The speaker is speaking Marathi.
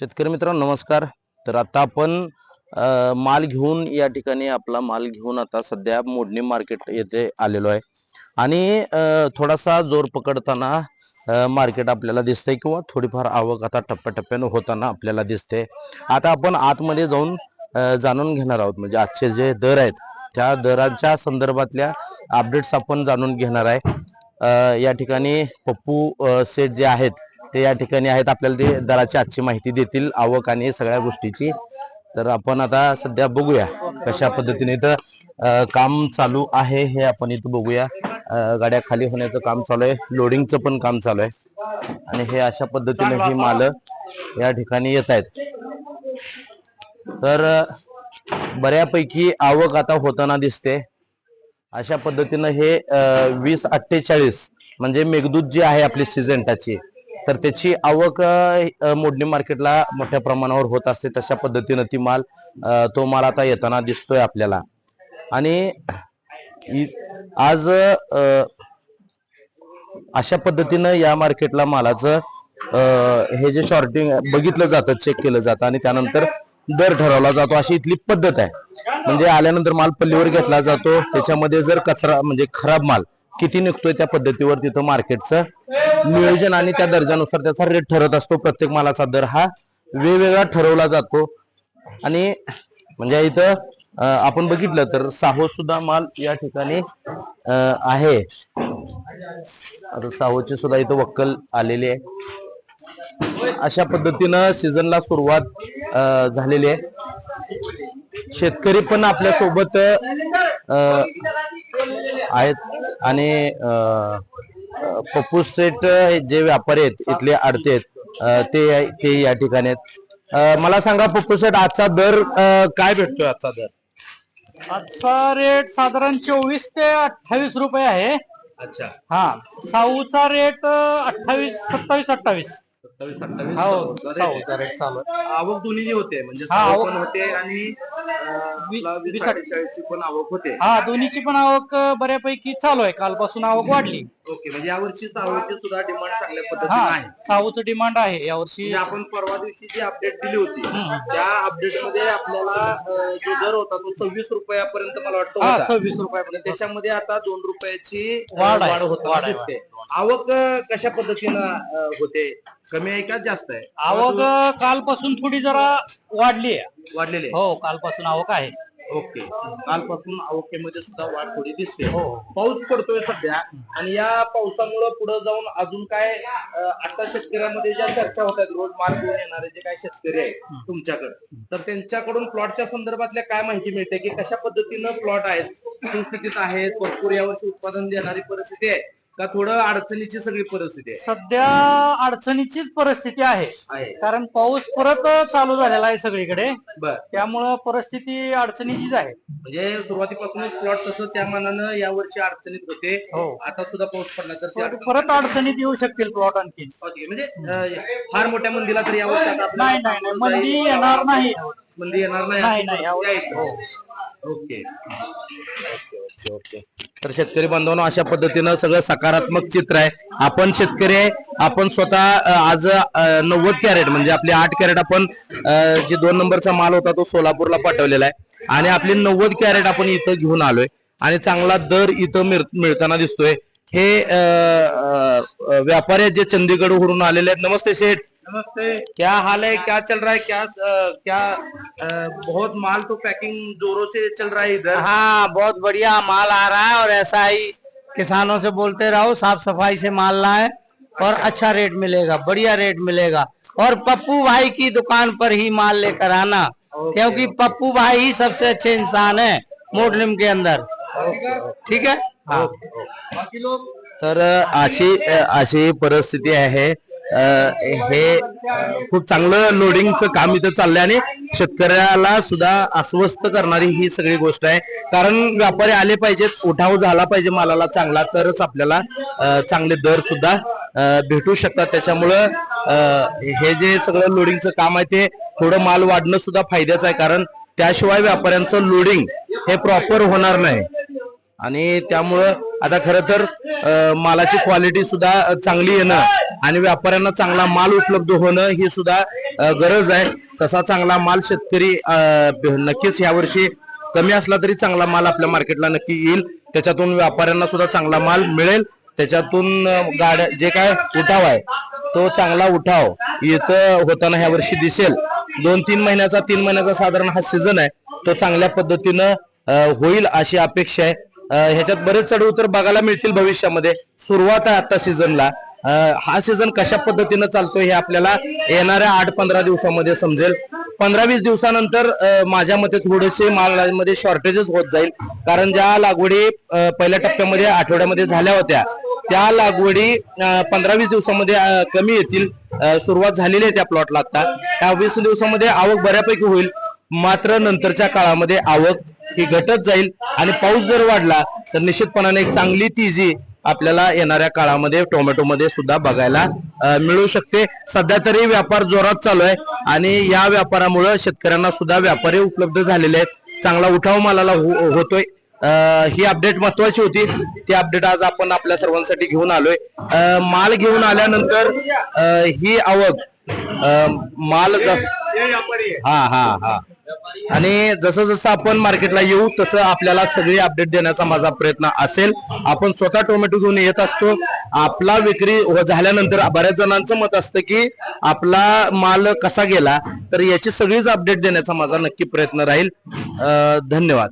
शेतकरी मित्रांनो नमस्कार. तर आता आपण माल घेऊन या ठिकाणी आपला माल घेऊन आता सध्या मोडणी मार्केट येथे आलेलो आहे. आणि थोडासा जोर पकडताना मार्केट आपल्याला दिसतंय किंवा थोडीफार आवक आता टप्प्याटप्प्यानं होताना आपल्याला दिसते आता आपण आतमध्ये जाऊन जाणून घेणार आहोत. म्हणजे आजचे जे दर आहेत त्या दराच्या संदर्भातल्या अपडेट्स आपण जाणून घेणार आहे. या ठिकाणी पप्पू सेठ जे आहेत ते या ठिकाणी आहेत. आपल्याला ते दराची आजची माहिती देतील आवक आणि सगळ्या गोष्टीची. तर आपण आता सध्या बघूया कशा पद्धतीने इथं काम चालू आहे हे आपण इथं बघूया. गाड्या खाली होण्याचं काम चालू आहे. लोडिंगचं पण काम चालू आहे. आणि हे अशा पद्धतीने ही माल या ठिकाणी येत आहेत. तर बऱ्यापैकी आवक आता होताना दिसते. अशा पद्धतीनं हे वीस अठ्ठेचाळीस म्हणजे मेघदूत जी आहे आपली सिजेंटाची तर त्याची आवक मोडणी मार्केटला मोठ्या प्रमाणावर होत असते. तशा पद्धतीनं ती माल तो माल आता येताना दिसतोय आपल्याला. आणि आज अशा पद्धतीनं या मार्केटला मालाचं हे जे शॉर्टिंग बघितलं जातं चेक केलं जातं आणि त्यानंतर दर ठरवला जातो. अशी इथली पद्धत आहे. म्हणजे आल्यानंतर माल पल्लीवर घेतला जातो. त्याच्यामध्ये जर कचरा म्हणजे खराब माल किती निघतोय त्या पद्धतीवर तिथं मार्केटचं नियोजन आणि त्या दर्जानुसार त्याचा रेट ठरत असतो. प्रत्येक मालाचा दर हा वेगवेगळा ठरवला जातो. आणि म्हणजे इथं आपण बघितलं तर साहो सुद्धा माल या ठिकाणी आहे. आता साहोचे सुद्धा इथं वक्कल आलेले आहे. अशा पद्धतीनं सीझनला सुरुवात झालेली आहे. शेतकरी पण आपल्यासोबत आहेत. आणि पप्पू सेट जे व्यापारी आहेत इथले आडते आहेत ते ते या ठिकाणी आहेत. मला सांगा पप्पू सेट आजचा दर काय भेटतोय आजचा दर? आजचा रेट साधारण चोवीस ते अठ्ठावीस रुपये आहे. अच्छा. हा साऊचा रेट अठ्ठावीस सत्तावीस अठ्ठावीस. सत्तावीस अठ्ठावीस. हो साऊचा रेट. चालू आहे. आवक दोन्ही जी होते म्हणजे हा, आवक- पण होते आणि वीस- आपला वीस वीस- अठ्ठेचाळीसची पण आवक होते. हा दोन्हीची पण आवक अं, बऱ्यापैकी चालू आहे. कालपासून आवक वाढली. ओके म्हणजे यावर्षी सावकची सुद्धा डिमांड चांगल्या पद्धतीने हा आहे डिमांड आहे. यावर्षी म्हणजे आपण परवा दिवशी जी अपडेट दिली होती त्या अपडेटमध्ये आपल्याला अं, जो दर होता तो सव्वीस रुपयापर्यंत मला वाटतं हा होता. सव्वीस रुपयापर्यंत. त्याच्यामध्ये आता दोन रुपयाची अं, वाढ आहे. वाढ होताना वाढ आहे, दिसते. आवक अं, कशा पद्धतीनं अं, होते? कमी आहे का जास्त आहे? आवक अं, कालपासून थोडी जरा वाढली आहे. वाढलेले आहे? हो कालपासून आवक आहे. ओके. कालपासून आवकेमध्ये सुद्धा वाढ थोडी दिसते. हो. पाऊस पडतोय सध्या आणि या पावसामुळे पुढे जाऊन अजून काय आता शेतकऱ्यांमध्ये ज्या चर्चा होत आहेत रोज माल येणारे जे काही शेतकरी आहेत तुमच्याकडे तर त्यांच्याकडून प्लॉटच्या संदर्भातल्या काय माहिती मिळते? की कशा पद्धतीनं प्लॉट आहेत सुस्थितीत आहेत भरपूर यावर्षी उत्पादन देणारी परिस्थिती आहे. का थोडं अडचणीची सगळी परिस्थिती आहे? सध्या अडचणीचीच परिस्थिती आहे. कारण पाऊस परत चालू झालेला आहे सगळीकडे. बर. त्यामुळं परिस्थिती अडचणीचीच आहे. म्हणजे सुरुवातीपासूनच प्लॉट तसं त्या मानानं यावर्षी अडचणीत होते. हो. आता सुद्धा पाऊस पडला तर परत- अडचणीत येऊ शकतील प्लॉट आणखी. म्हणजे फार मोठ्या मंदीला तर आपल्याला नाही मंदी येणार नाही. मंदी येणार नाही. आहे. ओके. ओके तर शेतकरी बांधवांनो अशा पद्धतीनं सगळं सकारात्मक चित्र आहे. आपण शेतकरी आहे आपण स्वतः आज नव्वद कॅरेट म्हणजे आपली आठ कॅरेट आपण जे दोन नंबरचा माल होता तो सोलापूरला पाठवलेला आहे. आणि आपली नव्वद कॅरेट आपण इथं घेऊन आलोय. आणि चांगला दर इथं मिळताना दिसतोय. हे व्यापारी जे जे चंदीगडवरून आलेले आहेत. नमस्ते शेठ. नमस्ते। क्या हाल है? क्या चल रहा है? क्या अ, क्या अ, बहुत माल तो पैकिंग जोरों से चल रहा है इधर। हाँ बहुत बढ़िया माल आ रहा है और ऐसा ही किसानों से बोलते रहो साफ़ सफ़ाई से माल लाए और अच्छा। रेट मिलेगा बढ़िया रेट मिलेगा। और पप्पू भाई की दुकान पर ही माल लेकर आना क्योंकि पप्पू भाई ही सबसे अच्छे इंसान है मोडलिम के अंदर। ठीक है? हाँ। तर अ, अशी अशी परिस्थिती आहे अ, हे खूप चांगलं लोडिंगचं काम इथं चाललंय आणि शेतकऱ्याला सुद्धा अस्वस्थ करणारी ही सगळी गोष्ट आहे. कारण व्यापारी आले पाहिजेत उठाव झाला पाहिजे मालाला चांगला तरच आपल्याला चांगले दर सुद्धा भेटू शकतात. त्याच्यामुळं हे जे सगळं लोडिंगचं काम आहे ते थोडं माल वाढणं सुद्धा फायद्याचं आहे. कारण त्याशिवाय व्यापाऱ्यांचं लोडिंग हे प्रॉपर होणार नाही. आणि त्यामुळं आता खरं तर मालाची क्वालिटी सुद्धा चांगली येणं आणि व्यापाऱ्यांना चांगला माल उपलब्ध होणं ही सुद्धा गरज आहे. तसा चांगला माल शेतकरी नक्कीच यावर्षी कमी असला तरी चांगला माल आपल्या मार्केटला नक्की येईल. त्याच्यातून व्यापाऱ्यांना सुद्धा चांगला माल मिळेल. त्याच्यातून गाड्या जे काय उठाव आहे तो चांगला उठाव इथं होताना ह्या वर्षी दिसेल. दोन तीन महिन्याचा तीन महिन्याचा साधारण हा सीझन आहे. तो चांगल्या पद्धतीनं होईल अशी अपेक्षा आहे. ह्याच्यात बरेच चढ उतर बघायला मिळतील भविष्यामध्ये. सुरुवात आहे आता सीझनला हा सीझन कशा पद्धतीनं चालतोय हे आपल्याला येणाऱ्या आठ पंधरा दिवसामध्ये समजेल. पंधरा वीस दिवसानंतर माझ्या मते थोडेसे मालामध्ये शॉर्टेजेस होत जाईल. कारण ज्या लागवडी पहिल्या टप्प्यामध्ये आठवड्यामध्ये झाल्या होत्या त्या लागवडी पंधरा वीस दिवसामध्ये कमी येतील. सुरुवात झालेली आहे त्या प्लॉटला आता. त्या वीस दिवसामध्ये आवक बऱ्यापैकी होईल. मात्र नंतरच्या काळामध्ये आवक ही घटत जाईल आणि पाऊस जर वाढला तर निश्चितपणाने एक चांगली तेजी आपल्याला येणाऱ्या काळामध्ये टोमॅटोमध्ये सुद्धा बघायला मिळू शकते. सध्या तरी व्यापार जोरात चालू आहे आणि या व्यापारामुळे शेतकऱ्यांना सुद्धा व्यापारी उपलब्ध झालेले आहेत. चांगला उठाव मालाला हो- होतोय. ही अपडेट महत्वाची होती. ती अपडेट आज आपण आपल्या सर्वांसाठी घेऊन आलोय. माल घेऊन आल्यानंतर ही आवक माल हा हा हा. आणि जसं जसं आपण मार्केटला येऊ तसं आपल्याला सगळी अपडेट देण्याचा माझा प्रयत्न असेल. आपण स्वतः टोमॅटो घेऊन येत असतो. आपला विक्री हो झाल्यानंतर बऱ्याच जणांचं मत असतं की आपला माल कसा गेला तर याची सगळीच अपडेट देण्याचा माझा नक्की प्रयत्न राहील. धन्यवाद.